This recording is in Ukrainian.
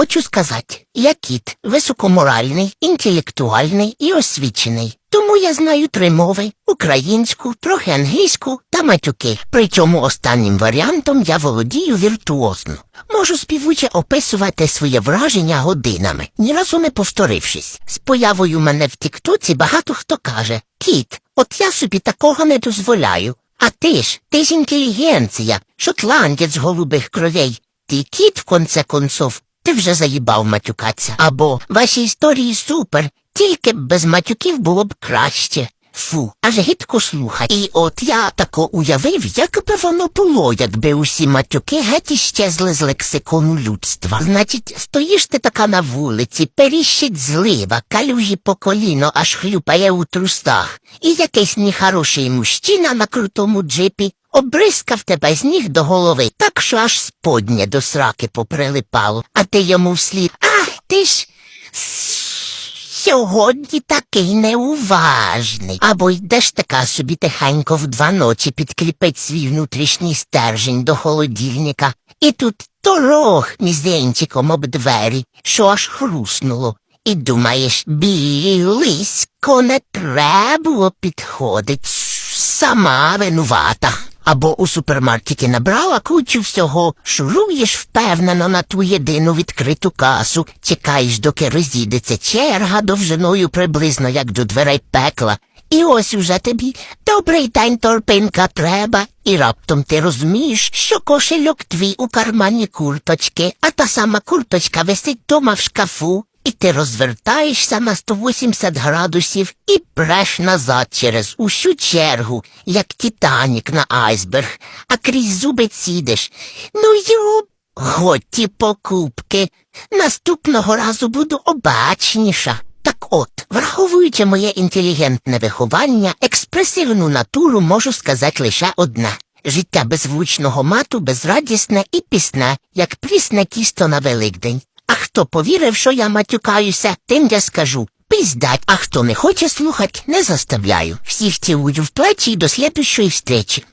хочу сказати, я кіт, високоморальний, інтелектуальний і освічений. Тому я знаю три мови українську, трохи англійську та матюки. Причому останнім варіантом я володію віртуозно. Можу співуче описувати своє враження годинами, ні разу не повторившись. З появою мене в Тіктоці багато хто каже Кіт, от я собі такого не дозволяю. А ти ж, ти ж інтелігенція, шотландець голубих кровей. Ти кіт, в конце концов, ти вже заїбав матюкатися. Або ваші історії супер, тільки б без матюків було б краще. Фу, аж гидко слухать. І от я тако уявив, як би воно було, якби усі матюки геть іщезли з лексикону людства. Значить, стоїш ти така на вулиці, періщить злива, калюжі по коліно, аж хлюпає у трустах. І якийсь нехороший мужчина на крутому джипі обрискав тебе з ніг до голови, так що аж споднє до сраки поприлипало, а ти йому вслід. Ах, ти ж. Сьогодні такий неуважний. Або йдеш така собі тихенько в два ночі підкріпить свій внутрішній стержень до холодильника, і тут торох мізинчиком об двері, що аж хруснуло. І думаєш, білисько не треба підходить, сама винувата. Або у супермаркеті набрала кучу всього, шуруєш впевнено на ту єдину відкриту касу, чекаєш, доки розійдеться черга довжиною приблизно як до дверей пекла. І ось уже тобі добрий день торпинка треба, і раптом ти розумієш, що кошельок твій у кармані курточки, а та сама курточка висить дома в шкафу, і ти розвертаєшся на 180 градусів і преш назад через усю чергу, як Титанік на айсберг, а крізь зуби цідиш. Ну йо, готі покупки. Наступного разу буду обачніша. Так от, враховуючи моє інтелігентне виховання, експресивну натуру можу сказати лише одне. Життя без влучного мату безрадісне і пісне, як прісне тісто на Великдень. А хто повірив, що я матюкаюся, тим я скажу. Пиздать, а хто не хоче слухать, не заставляю. Всіх цілую в плечі і до слідущої встречі.